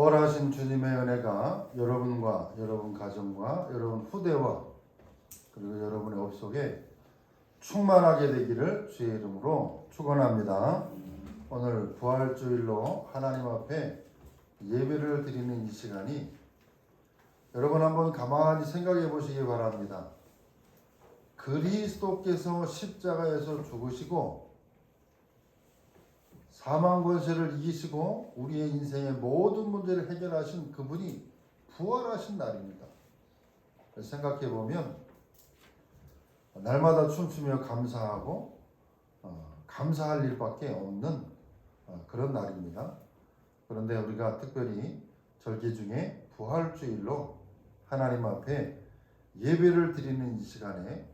부활하신 주님의 은혜가 여러분과 여러분 가정과 여러분 후대와 그리고 여러분의 업 속에 충만하게 되기를 주의 이름으로 축원합니다. 오늘 부활주일로 하나님 앞에 예배를 드리는 이 시간이 여러분 한번 가만히 생각해 보시기 바랍니다. 그리스도께서 십자가에서 죽으시고 사망 권세를 이기시고 우리의 인생의 모든 문제를 해결하신 그분이 부활하신 날입니다. 생각해 보면 날마다 춤추며 감사하고 어, 감사할 일밖에 없는 어, 그런 날입니다. 그런데 우리가 특별히 절기 중에 부활주일로 하나님 앞에 예배를 드리는 이 시간에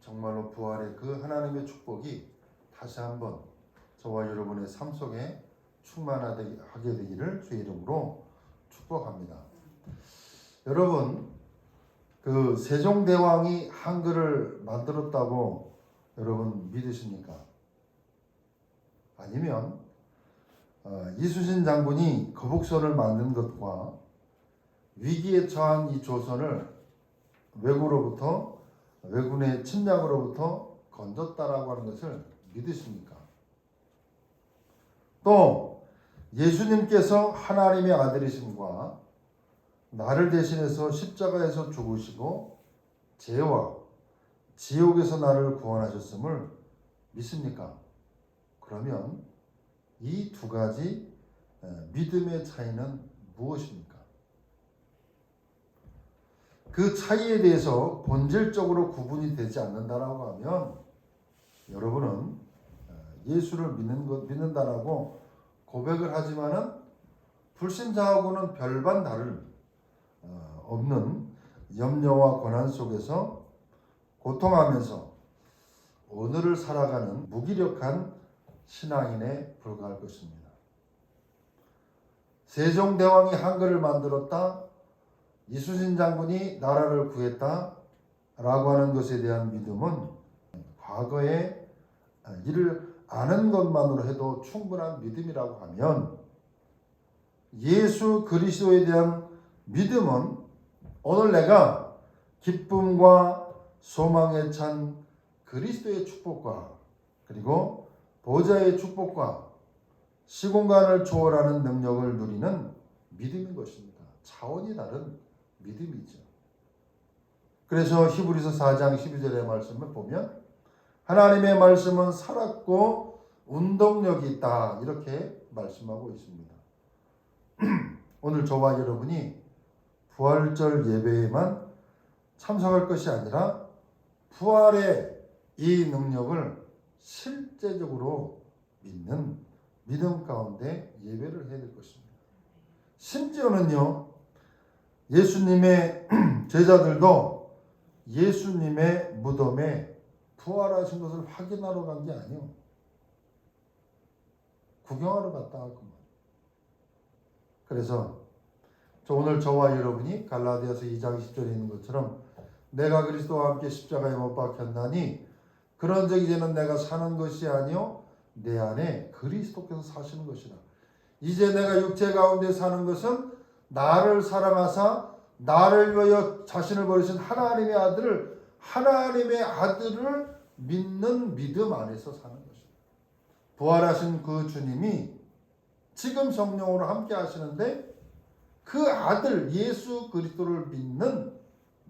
정말로 부활의 그 하나님의 축복이 다시 한번 저와 여러분의 삶 속에 충만하게 되기를 주의 이름으로 축복합니다. 여러분 그 세종대왕이 한글을 만들었다고 여러분 믿으십니까? 아니면 어, 이수신 장군이 거북선을 만든 것과 위기에 처한 이 조선을 외구로부터 외군의 침략으로부터 건졌다라고 하는 것을 믿으십니까? 또 예수님께서 하나님의 아들이심과 나를 대신해서 십자가에서 죽으시고 죄와 지옥에서 나를 구원하셨음을 믿습니까? 그러면 이 두 가지 믿음의 차이는 무엇입니까? 그 차이에 대해서 본질적으로 구분이 되지 않는다라고 하면 여러분은 예수를 믿는 것 믿는다라고 고백을 하지만은 불신자하고는 별반 다를 없는 염려와 고난 속에서 고통하면서 오늘을 살아가는 무기력한 신앙인에 불과할 것입니다. 세종대왕이 한글을 만들었다. 이수신 장군이 나라를 구했다. 라고 하는 것에 대한 믿음은 과거의 일을 아는 것만으로 해도 충분한 믿음이라고 하면 예수 그리스도에 대한 믿음은 오늘 내가 기쁨과 소망에 찬 그리스도의 축복과 그리고 보좌의 축복과 시공간을 초월하는 능력을 누리는 믿음인 것입니다. 차원이 다른 믿음이죠. 그래서 히브리서 4장 12절의 말씀을 보면 하나님의 말씀은 살았고 운동력이 있다 이렇게 말씀하고 있습니다. 오늘 저와 여러분이 부활절 예배에만 참석할 것이 아니라 부활의 이 능력을 실제적으로 믿는 믿음 가운데 예배를 해야 될 것입니다. 심지어는요, 예수님의 제자들도 예수님의 무덤에 부활하신 것을 확인하러 간 게 아니요. 구경하러 갔다 왔구만. 그래서 저 오늘 저와 여러분이 갈라디아서 2장 10절에 있는 것처럼 내가 그리스도와 함께 십자가에 못 박혔나니 그런 적 이제는 내가 사는 것이 아니요 내 안에 그리스도께서 사시는 것이라. 이제 내가 육체 가운데 사는 것은 나를 사랑하사 나를 위하여 자신을 버리신 하나님의 아들을 하나님의 아들을 믿는 믿음 안에서 사는 것입니다. 부활하신 그 주님이 지금 성령으로 함께 하시는데 그 아들 예수 그리스도를 믿는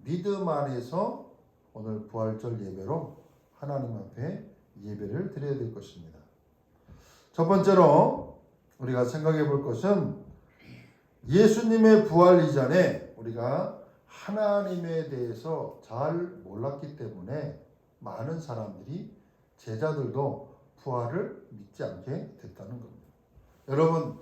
믿음 안에서 오늘 부활절 예배로 하나님 앞에 예배를 드려야 될 것입니다. 첫 번째로 우리가 생각해 볼 것은 예수님의 부활 이전에 우리가 하나님에 대해서 잘 몰랐기 때문에 많은 사람들이 제자들도 부활을 믿지 않게 됐다는 겁니다. 여러분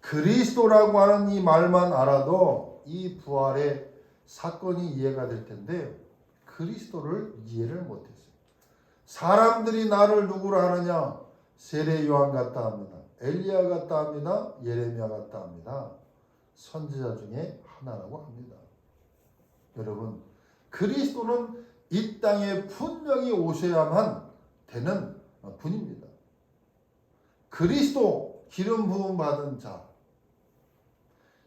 그리스도라고 하는 이 말만 알아도 이 부활의 사건이 이해가 될 텐데 그리스도를 이해를 못했어요. 사람들이 나를 누구로 하느냐? 세례 요한 같다 합니다. 엘리야 같다 합니다. 예레미야 같다 합니다. 선지자 중에 하나라고 합니다. 여러분, 그리스도는 이 땅에 분명히 오셔야만 되는 분입니다. 그리스도 기름 부음 받은 자.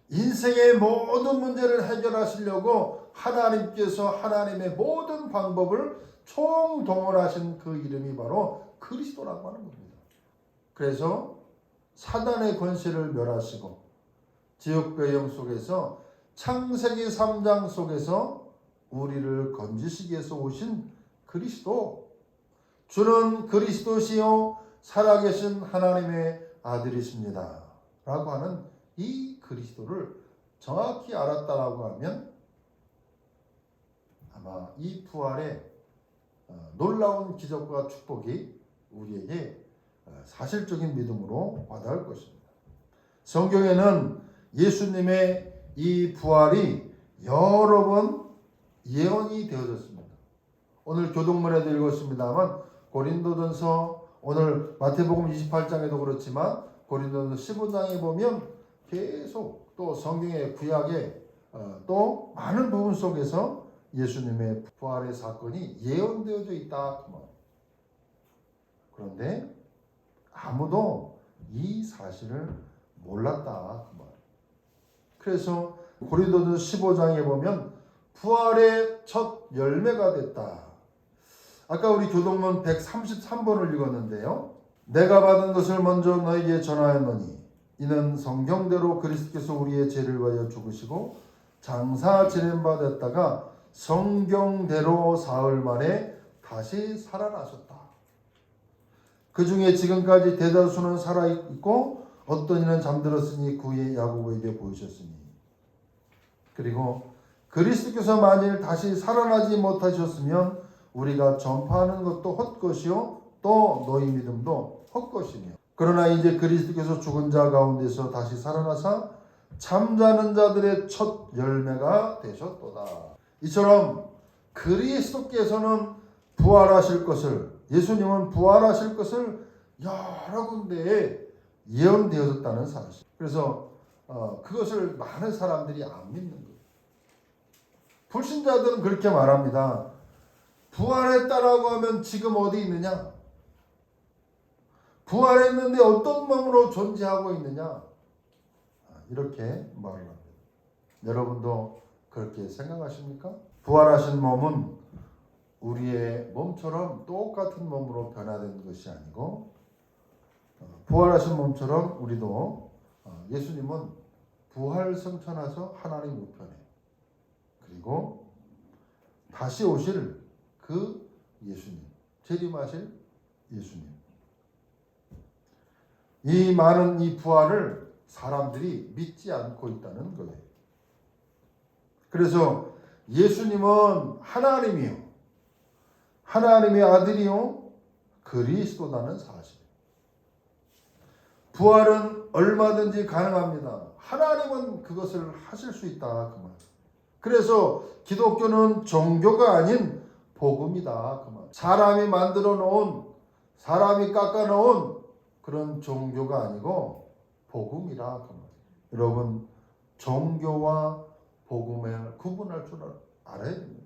인생의 모든 문제를 해결하시려고 하나님께서 하나님의 모든 방법을 총동원하신 그 이름이 바로 그리스도라고 하는 겁니다. 그래서 사단의 권세를 멸하시고 지옥의 영 속에서 창세기 3장 속에서 우리를 건지시기 위해서 오신 그리스도 주는 그리스도시요 살아계신 하나님의 아들이십니다. 라고 하는 이 그리스도를 정확히 알았다라고 하면 아마 이 부활의 어, 놀라운 기적과 축복이 우리에게 어, 사실적인 믿음으로 와닿을 것입니다. 성경에는 예수님의 이 부활이 여러 번 예언이 되어졌습니다. 오늘 교동문에도 읽었습니다만 고린도전서 오늘 마태복음 28장에도 그렇지만 고린도전서 15장에 보면 계속 또 성경의 구약에 어, 또 많은 부분 속에서 예수님의 부활의 사건이 예언되어져 있다 그 말. 그런데 아무도 이 사실을 몰랐다 그 말. 그래서 고린도전 15장에 보면 부활의 첫 열매가 됐다. 아까 우리 교동문 133번을 읽었는데요. 내가 받은 것을 먼저 너에게 전하였노니 이는 성경대로 그리스도께서 우리의 죄를 위하여 죽으시고 장사 지낸 바 됐다가 성경대로 사흘 만에 다시 살아나셨다. 그 중에 지금까지 대다수는 살아 있고 어떤 이는 잠들었으니 그의 야고보에게 보이셨으니 그리고 그리스도께서 만일 다시 살아나지 못하셨으면 우리가 전파하는 것도 헛것이요 또 너희 믿음도 헛것이며 그러나 이제 그리스도께서 죽은 자 가운데서 다시 살아나사 잠자는 자들의 첫 열매가 되셨도다. 이처럼 그리스도께서는 부활하실 것을 예수님은 부활하실 것을 여러 군데에 예언되어졌다는 사실. 그래서 어, 그것을 많은 사람들이 안 믿는. 불신자들은 그렇게 말합니다. 부활했다라고 하면 지금 어디 있느냐? 부활했는데 어떤 몸으로 존재하고 있느냐? 아, 이렇게 말을 합니다. 여러분도 그렇게 생각하십니까? 부활하신 몸은 우리의 몸처럼 똑같은 몸으로 변화된 것이 아니고 어, 부활하신 몸처럼 우리도 어, 예수님은 부활 성천하서 하나님 우편에 그리고 다시 오실 그 예수님 재림하실 예수님 이 많은 이 부활을 사람들이 믿지 않고 있다는 거예요. 그래서 예수님은 하나님이요. 하나님의 아들이요. 그리스도라는 사실. 부활은 얼마든지 가능합니다. 하나님은 그것을 하실 수 있다. 그 말. 그래서 기독교는 종교가 아닌 복음이다. 그 말. 사람이 만들어 놓은, 사람이 깎아 놓은 그런 종교가 아니고 복음이라 그 말. 여러분 종교와 복음을 구분할 줄 알아야 됩니다.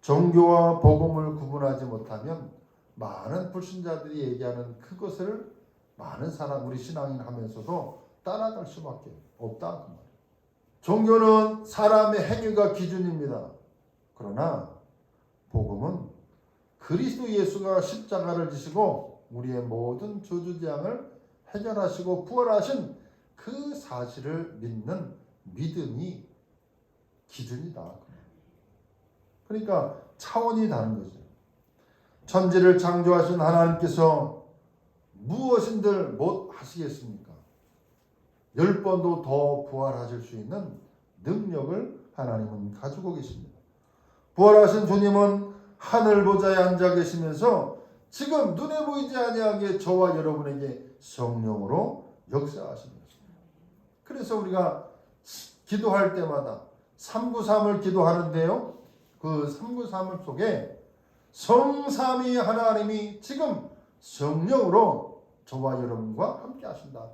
종교와 복음을 구분하지 못하면 많은 불신자들이 얘기하는 그것을 많은 사람 우리 신앙인 하면서도 따라갈 수밖에 없다 그 말. 종교는 사람의 행위가 기준입니다. 그러나 복음은 그리스도 예수가 십자가를 지시고 우리의 모든 저주재앙을 해결하시고 부활하신 그 사실을 믿는 믿음이 기준이다. 그러니까 차원이 다른 거죠. 천지를 창조하신 하나님께서 무엇인들 못 하시겠습니까? 열 번도 더 부활하실 수 있는 능력을 하나님은 가지고 계십니다. 부활하신 주님은 하늘 보좌에 앉아 계시면서 지금 눈에 보이지 아니하게 저와 여러분에게 성령으로 역사하십니다. 그래서 우리가 기도할 때마다 393을 기도하는데요. 그 393을 속에 성삼위 하나님이 지금 성령으로 저와 여러분과 함께 하신다.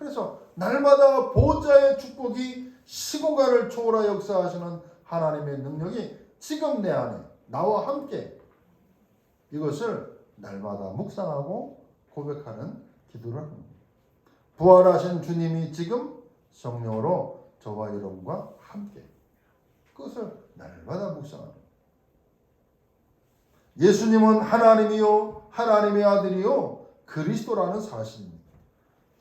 그래서 날마다 보좌의 축복이 시공간을 초월하 역사하시는 하나님의 능력이 지금 내 안에 나와 함께 이것을 날마다 묵상하고 고백하는 기도를 합니다. 부활하신 주님이 지금 성령으로 저와 여러분과 함께 그것을 날마다 거예요. 예수님은 하나님이요 하나님의 아들이요 그리스도라는 사실입니다.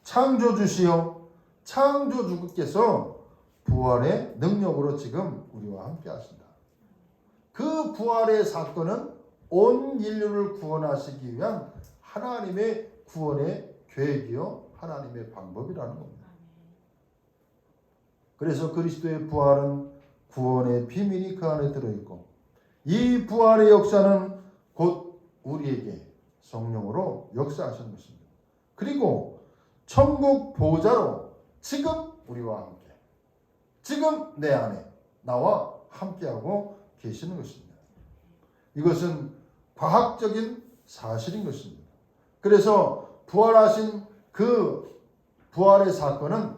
창조주시요 창조주께서 부활의 능력으로 지금 우리와 함께 하신다. 그 부활의 사건은 온 인류를 구원하시기 위한 하나님의 구원의 계획이요 하나님의 방법이라는 겁니다. 그래서 그리스도의 부활은 구원의 비밀이 그 안에 들어 있고 이 부활의 역사는 곧 우리에게 성령으로 역사하시는 것입니다. 그리고 천국 보좌로 지금 우리와 함께 지금 내 안에 나와 함께하고 계시는 것입니다. 이것은 과학적인 사실인 것입니다. 그래서 부활하신 그 부활의 사건은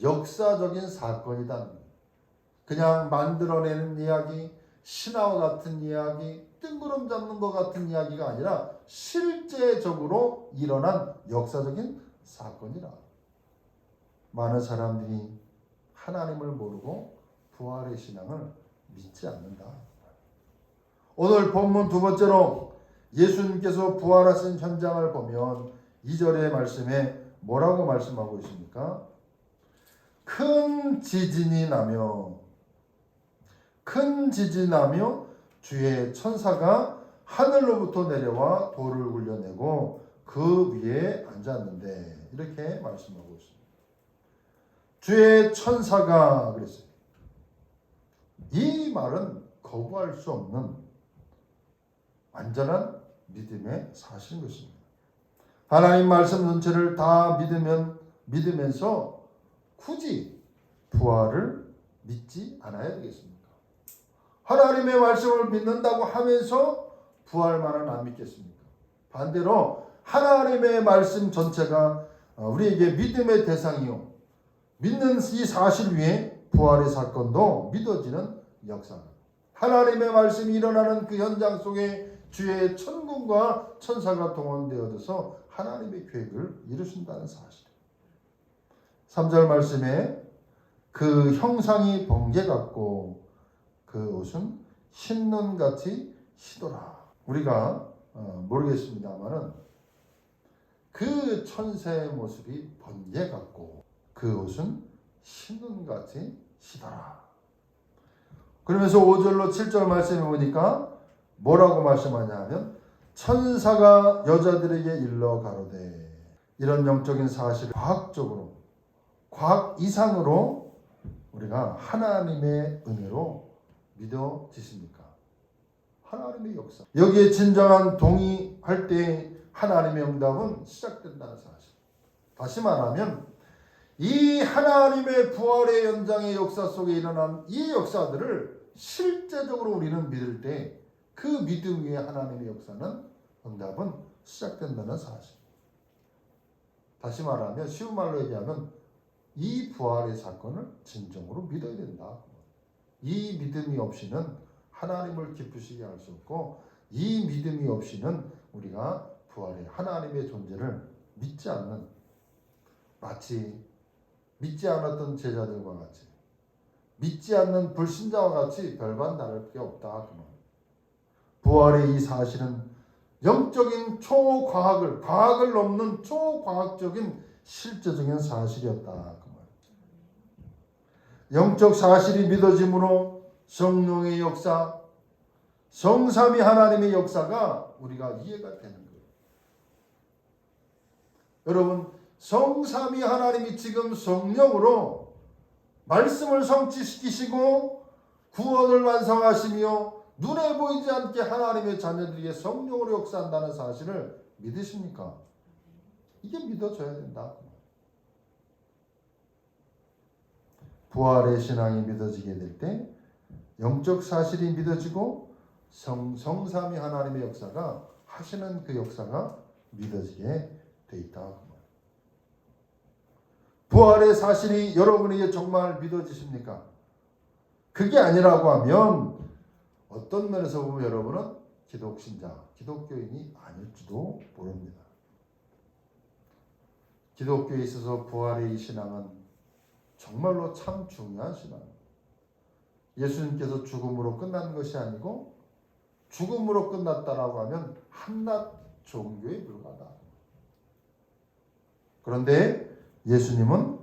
역사적인 사건이다. 그냥 만들어내는 이야기, 신화와 같은 이야기, 뜬구름 잡는 것 같은 이야기가 아니라 실제적으로 일어난 역사적인 사건이라. 많은 사람들이 하나님을 모르고 부활의 신앙을 믿지 않는다. 오늘 본문 두 번째로 예수님께서 부활하신 현장을 보면 2절의 말씀에 뭐라고 말씀하고 있습니까? 큰 지진이 나며 큰 지진이 나며 주의 천사가 하늘로부터 내려와 돌을 굴려내고 그 위에 앉았는데 이렇게 말씀하고 있습니다. 주의 천사가 그랬어요. 이 말은 거부할 수 없는 완전한 믿음의 사실인 것입니다. 하나님 말씀 전체를 다 믿으면 믿으면서 굳이 부활을 믿지 않아야 되겠습니까? 하나님의 말씀을 믿는다고 하면서 부활만은 안 믿겠습니까? 반대로 하나님의 말씀 전체가 어, 우리에게 믿음의 대상이요. 믿는 이 사실 위에 부활의 사건도 믿어지는 역사입니다. 하나님의 말씀이 일어나는 그 현장 속에 주의 천군과 천사가 동원되어져서 하나님의 계획을 이루신다는 사실. 3절 말씀에 그 형상이 번개 같고 그 옷은 흰눈 같이 시더라. 우리가 어, 모르겠습니다만은 그 천사의 모습이 번개 같고 그 옷은 흰눈 같이 시더라. 그러면서 5절로 7절 말씀해 보니까 뭐라고 말씀하냐면 천사가 여자들에게 일러 가로되 이런 영적인 사실 과학적으로 과학 이상으로 우리가 하나님의 은혜로 믿어지십니까? 하나님의 역사. 여기에 진정한 동의할 때 하나님의 응답은 시작된다는 사실. 다시 말하면 이 하나님의 부활의 연장의 역사 속에 일어난 이 역사들을 실제적으로 우리는 믿을 때 그 믿음 위에 하나님의 역사는 응답은 시작된다는 사실. 다시 말하면 쉬운 말로 얘기하면 이 부활의 사건을 진정으로 믿어야 된다. 이 믿음이 없이는 하나님을 기쁘시게 할 수 없고 이 믿음이 없이는 우리가 부활의 하나님의 존재를 믿지 않는 마치 믿지 않았던 제자들과 같이 믿지 않는 불신자와 같이 별반 다를 게 없다. 그 말. 부활의 이 사실은 영적인 초과학을 과학을 넘는 초과학적인 실제적인 사실이었다. 그 말. 영적 사실이 믿어짐으로 성령의 역사, 성삼위 하나님의 역사가 우리가 이해가 되는 거예요. 여러분, 성삼위 하나님이 지금 성령으로 말씀을 성취시키시고 구원을 완성하시며 눈에 보이지 않게 하나님의 자녀들에게 성령으로 역사한다는 사실을 믿으십니까? 이게 믿어져야 된다. 부활의 신앙이 믿어지게 될 때 영적 사실이 믿어지고 성, 성삼위 하나님의 역사가 하시는 그 역사가 믿어지게 돼 있다. 부활의 사실이 여러분에게 정말 믿어지십니까? 그게 아니라고 하면 어떤 면에서 보면 여러분은 기독신자, 기독교인이 아닐지도 모릅니다. 기독교에 있어서 부활의 이 신앙은 정말로 참 중요한 신앙. 예수님께서 죽음으로 끝난 것이 아니고 죽음으로 끝났다라고 하면 한낱 종교에 불과하다. 그런데 예수님은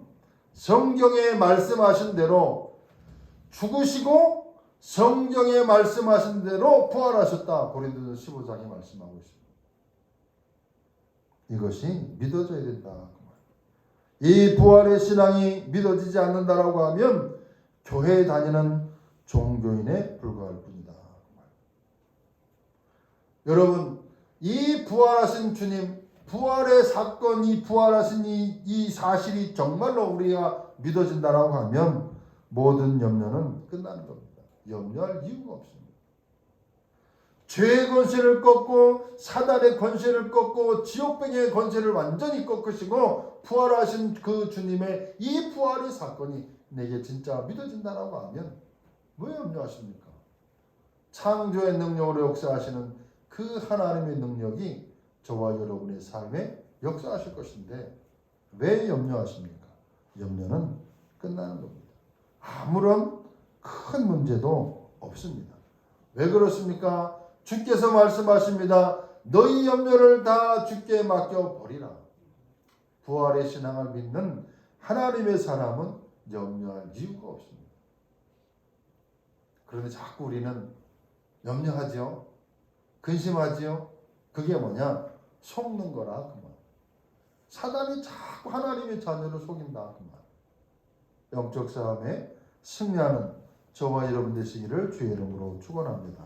성경에 말씀하신 대로 죽으시고 성경에 말씀하신 대로 부활하셨다. 고린도서 15장에 말씀하고 있습니다. 이것이 믿어져야 된다. 이 부활의 신앙이 믿어지지 않는다라고 하면 교회에 다니는 종교인에 불과할 뿐이다. 여러분, 이 부활하신 주님, 부활의 사건이 부활하신 이, 이 사실이 정말로 우리가 믿어진다라고 하면 모든 염려는 끝나는 겁니다. 염려할 이유가 없습니다. 죄의 권세를 꺾고 사단의 권세를 꺾고 지옥병의 권세를 완전히 꺾으시고 부활하신 그 주님의 이 부활의 사건이 내게 진짜 믿어진다라고 하면 왜 염려하십니까? 창조의 능력으로 역사하시는 그 하나님의 능력이 저와 여러분의 삶에 역사하실 것인데 왜 염려하십니까? 염려는 끝나는 겁니다. 아무런 큰 문제도 없습니다. 왜 그렇습니까? 주께서 말씀하십니다. 너희 염려를 다 주께 맡겨 버리라. 부활의 신앙을 믿는 하나님의 사람은 염려할 이유가 없습니다. 그런데 자꾸 우리는 염려하지요. 근심하지요. 그게 뭐냐? 속는 거라 그 말. 사단이 자꾸 하나님의 자녀를 속인다 그 말. 영적 싸움에 승리하는 저와 여러분 되시기를 주의 이름으로 축원합니다.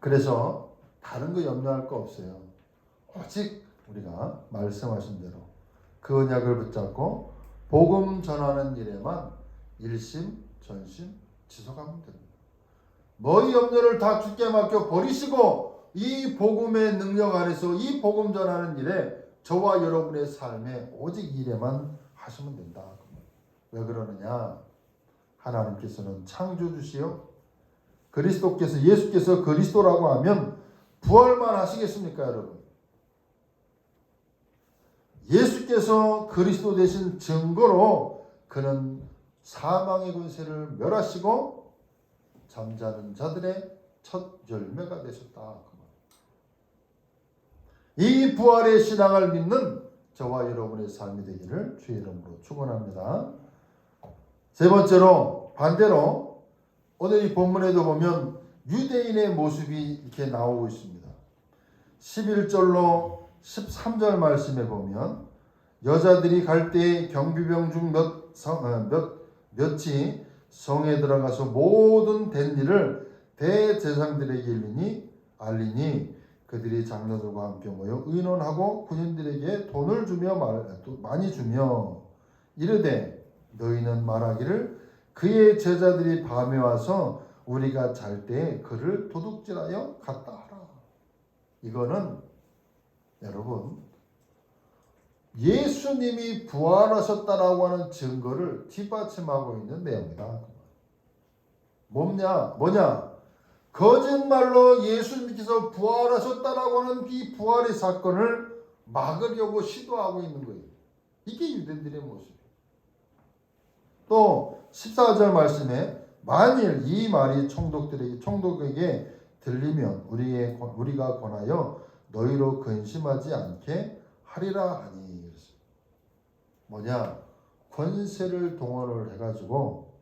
그래서 다른 거 염려할 거 없어요. 오직 우리가 말씀하신 대로 그 언약을 붙잡고 복음 전하는 일에만 일심 전심 지속하면 됩니다. 너희 염려를 다 주께 맡겨 버리시고 이 복음의 능력 안에서 이 복음 전하는 일에 저와 여러분의 삶에 오직 일에만 하시면 된다. 왜 그러느냐? 하나님께서는 창조주시요 그리스도께서 예수께서 그리스도라고 하면 부활만 하시겠습니까, 여러분? 예수께서 그리스도 되신 증거로 그는 사망의 권세를 멸하시고 잠자는 자들의 첫 열매가 되셨다. 이 부활의 신앙을 믿는 저와 여러분의 삶이 되기를 주의 이름으로 축원합니다. 세 번째로 반대로 오늘 이 본문에도 보면 유대인의 모습이 이렇게 나오고 있습니다. 11절로 13절 말씀에 보면 여자들이 갈 때 경비병 중몇 어, 몇, 몇이 성에 들어가서 모든 된 일을 대제사장들에게 일리니 알리니 그들이 장로들과 함께 모여 의논하고 군인들에게 돈을 주며 말, 많이 주며 이르되 너희는 말하기를 그의 제자들이 밤에 와서 우리가 잘때 그를 도둑질하여 갔다 하라. 이거는 여러분 예수님이 부활하셨다라고 하는 증거를 뒷받침하고 있는 내용이다. 뭐냐? 뭐냐? 거짓말로 예수님께서 부활하셨다라고 하는 이 부활의 사건을 막으려고 시도하고 있는 거예요. 이게 유대인들의 모습이에요. 또 14절 말씀에 만일 이 말이 총독들에게 총독에게 들리면 우리의 우리가 권하여 너희로 근심하지 않게 하리라 하니 뭐냐 권세를 동원을 해가지고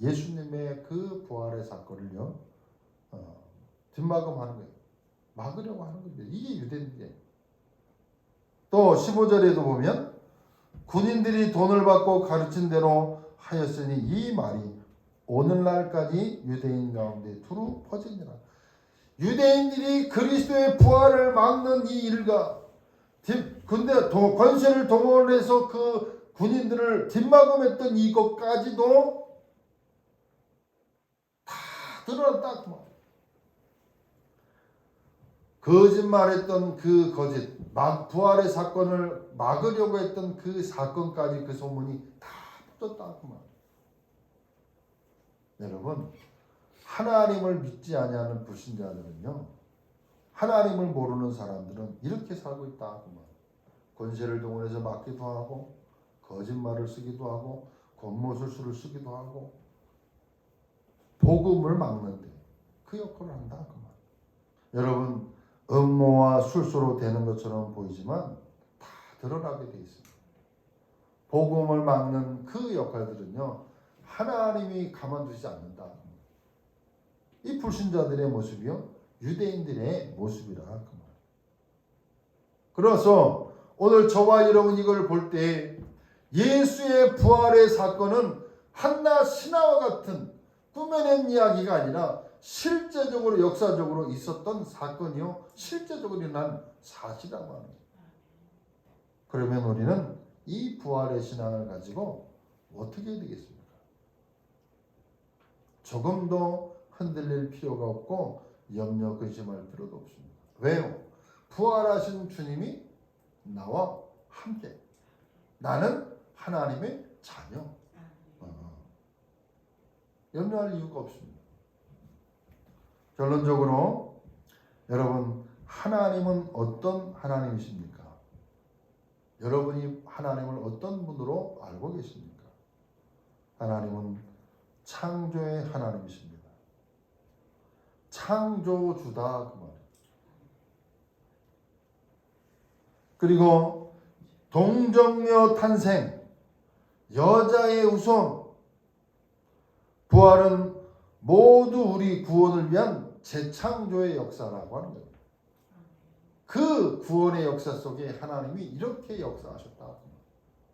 예수님의 그 부활의 사건을요 어, 뒷마금하는 거예요. 막으려고 하는 겁니다. 이게 유대인데 또 15절에도 보면 군인들이 돈을 받고 가르친 대로 하였으니 이 말이 오늘날까지 유대인 가운데 두루 퍼지니라. 유대인들이 그리스도의 부활을 막는 이 일과 근데 권세를 동원해서 그 군인들을 뒷마금했던 이것까지도 다 드러났다. 거짓말했던 그 거짓, 막 부활의 사건을 막으려고 했던 그 사건까지 그 소문이 다 붙었다. 여러분, 하나님을 믿지 아니하는 불신자들은요, 하나님을 모르는 사람들은 이렇게 살고 있다. 권세를 동원해서 막기도 하고, 거짓말을 쓰기도 하고 겉모술수를 쓰기도 하고 복음을 막는데 그 역할을 한다 그 말. 여러분 음모와 술수로 되는 것처럼 보이지만 다 드러나게 돼 있습니다. 복음을 막는 그 역할들은요 하나님이 가만두지 않는다. 이 불신자들의 모습이요 유대인들의 모습이라 그 말. 그래서 오늘 저와 여러분 이걸 볼 때 예수의 부활의 사건은 한나 신화와 같은 꾸며낸 이야기가 아니라 실제적으로 역사적으로 있었던 사건이요 실제적으로 일어난 사실이라고 하는 거예요. 그러면 우리는 이 부활의 신앙을 가지고 어떻게 해야 되겠습니까? 조금도 흔들릴 필요가 없고 염려 근심할 필요도 없습니다. 왜요? 부활하신 주님이 나와 함께 나는 하나님의 자녀. 어. 염려할 이유가 없습니다. 결론적으로 여러분 하나님은 어떤 하나님이십니까? 여러분이 하나님을 어떤 분으로 알고 계십니까? 하나님은 창조의 하나님이십니다. 창조주다 그 말이에요. 그리고 동정녀 탄생, 여자의 우선, 부활은 모두 우리 구원을 위한 재창조의 역사라고 하는 거예요. 그 구원의 역사 속에 하나님이 이렇게 역사하셨다.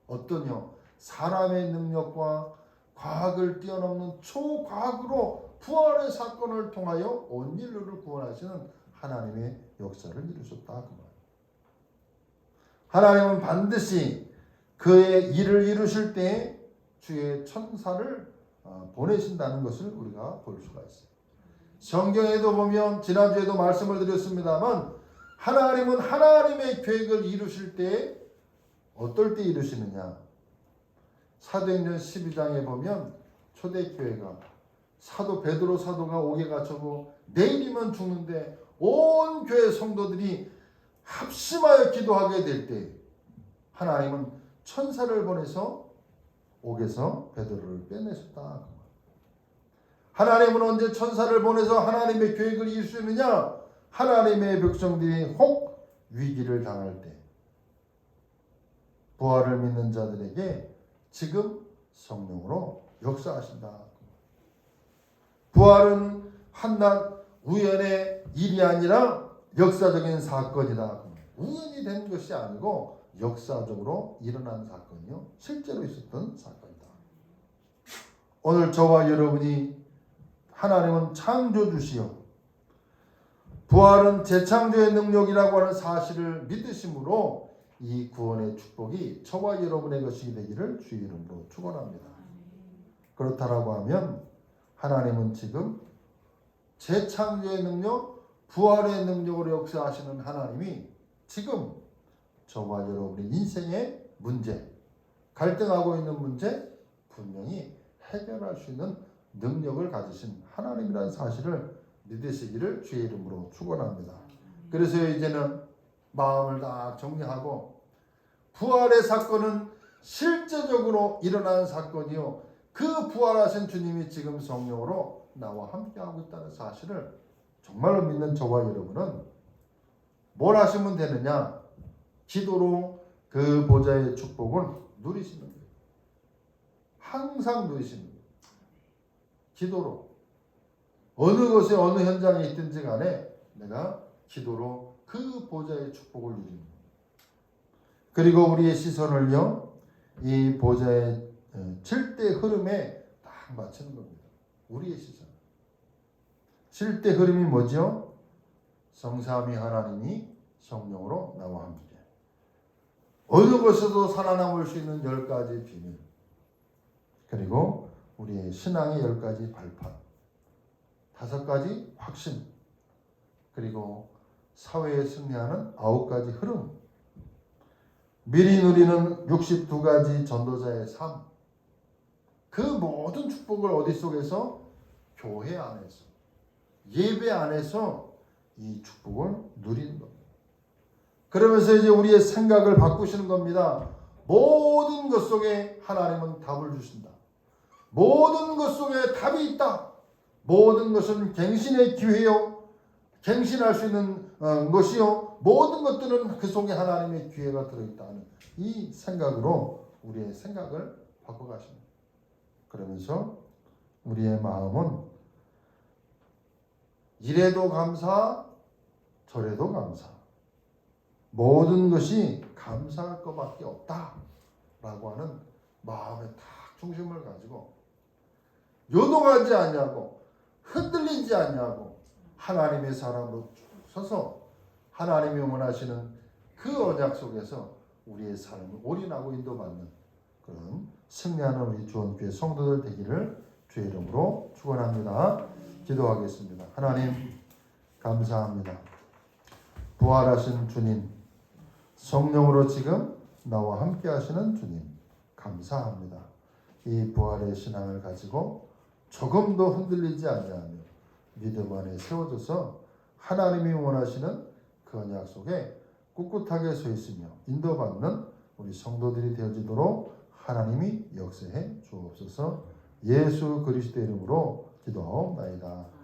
어떠냐? 사람의 능력과 과학을 뛰어넘는 초과학으로 부활의 사건을 통하여 온 인류를 구원하시는 하나님의 역사를 이루셨다. 그 말. 하나님은 반드시 그의 일을 이루실 때 주의 천사를 어, 보내신다는 것을 우리가 볼 수가 있어요. 성경에도 보면 지난주에도 말씀을 드렸습니다만 하나님은 하나님의 계획을 이루실 때 어떨 때 이루시느냐? 사도행전 12장에 보면 초대교회가 사도 베드로 사도가 옥에 갇혀고 내일이면 죽는데 온 교회 성도들이 합심하여 기도하게 될 때 하나님은 천사를 보내서 옥에서 베드로를 빼내셨다. 하나님은 언제 천사를 보내서 하나님의 계획을 이루시느냐? 하나님의 백성들이 혹 위기를 당할 때 부활을 믿는 자들에게 지금 성령으로 역사하신다. 부활은 한낱 우연의 일이 아니라 역사적인 사건이다. 우연이 된 것이 아니고 역사적으로 일어난 사건이요. 실제로 있었던 사건이다. 오늘 저와 여러분이 하나님은 창조주시요. 부활은 재창조의 능력이라고 하는 사실을 믿으심으로 이 구원의 축복이 저와 여러분의 것이 되기를 주의 이름으로 축원합니다. 그렇다라고 하면 하나님은 지금 재창조의 능력, 부활의 능력으로 역사하시는 하나님이 지금 저와 여러분의 인생의 문제, 갈등하고 있는 문제 분명히 해결할 수 있는 능력을 가지신 하나님이라는 사실을 믿으시기를 주의 이름으로 축원합니다. 그래서 이제는 마음을 다 정리하고 부활의 사건은 실제적으로 일어난 사건이요. 그 부활하신 주님이 지금 성령으로 나와 함께하고 있다는 사실을 정말로 믿는 저와 여러분은 뭘 하시면 되느냐? 기도로 그 보좌의 축복을 누리시는 거예요. 항상 누리시는 거예요. 기도로. 어느 곳에 어느 현장에 있든지 간에 내가 기도로 그 보좌의 축복을 누리는 거예요. 그리고 우리의 시선을요, 이 보좌의 칠대 흐름에 딱 맞추는 겁니다. 우리의 시선. 칠대 흐름이 뭐죠? 성삼위 하나님이 성령으로 나와 함께. 어느 곳에도 살아남을 수 있는 열 가지 비밀. 그리고 우리의 신앙의 열 가지 발판. 다섯 가지 확신. 그리고 사회에 승리하는 아홉 가지 흐름. 미리 누리는 62가지 전도자의 삶. 그 모든 축복을 어디 속에서? 교회 안에서. 예배 안에서 이 축복을 누리는 겁니다. 그러면서 이제 우리의 생각을 바꾸시는 겁니다. 모든 것 속에 하나님은 답을 주신다. 모든 것 속에 답이 있다. 모든 것은 갱신의 기회요. 갱신할 수 있는 어, 것이요. 모든 것들은 그 속에 하나님의 기회가 들어있다는 이 생각으로 우리의 생각을 바꿔가십니다. 그러면서 우리의 마음은 이래도 감사, 저래도 감사. 모든 것이 감사할 것밖에 없다 라고 하는 마음의 딱 중심을 가지고 요동하지 않냐고 흔들리지 않냐고 하나님의 사람으로 쭉 서서 하나님이 원하시는 그 언약 속에서 우리의 삶을 올인하고 인도받는 그런 승리하는 우리 주원교회 성도들 되기를 주의 이름으로 축원합니다. 기도하겠습니다. 하나님 감사합니다. 부활하신 주님 성령으로 지금 나와 함께 하시는 주님 감사합니다. 이 부활의 신앙을 가지고 조금도 흔들리지 않냐하며 믿음 안에 세워져서 하나님이 원하시는 그 언약 속에 꿋꿋하게 서 있으며 인도받는 우리 성도들이 되어지도록 하나님이 역사해 주옵소서 예수 그리스도 이름으로 기도하옵나이다.